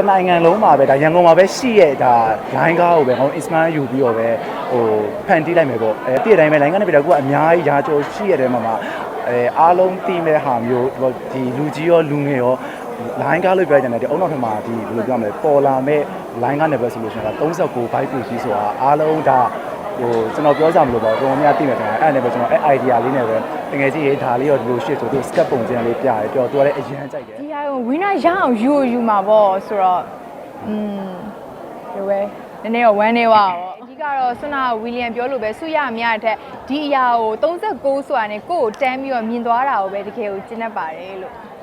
တနိုင်ငံလုံးမှာပဲဒါရန်ကုန်မှာပဲရှိရဲ့ဒါ line ကားကိုပဲဟော inspire ယူပြီးတော့ပဲဟိုဖန်တီးလိုက်မယ်ပေါ့အဲတည့်တိုင်းပဲ line ကားနဲ့ပြတော့ကိုကအများကြီးရာကျော်ရှိရတဲ့မှာမှာအဲအားလုံးတည်မဲ့ဟာမျိုးဟိုဒီလူကြီးရောလူငယ်ရော line ကားလို့ပြောကြတယ်ဒီအုံနောက်ထမှာဒီဘယ်လိုပြောမလဲပေါ်လာမဲ့ line ကားနဲ့ပဲဆိုလို့ရှိရင်ဒါ39 byte ကိုကြီးဆိုတာအားလုံးဒါ ဟိုကျွန်တော်ပြောကြမလို့ပါတော်များသိမယ်ခင်ဗျာအဲ့ဒါနဲ့ပဲကျွန်တော်အဲ့ idea လေးနဲ့ပဲတကယ်ကြီးရေးဒါလေးရောဒီလိုရှစ်ဆိုသူ sketch ပုံစံလေးပြရတယ်ပြောသူကလည်းအရင်ကြိုက်တယ်ဒီဟာကိုဝင်းနာရအောင်ယူယူမှာပေါ့ဆိုတော့อืมဒီဝဲနည်းနည်းတော့ဝမ်းနေပါပေါ့အဓိကတော့ဆွနာဝီလီယံပြောလို့ပဲစုရမရတဲ့ဒီအရာကို36ဆိုတာနဲ့ကိုယ့်ကိုတန်းပြီးတော့မြင်သွားတာကိုပဲတကယ်ကိုကျင်းတတ်ပါတယ်လို့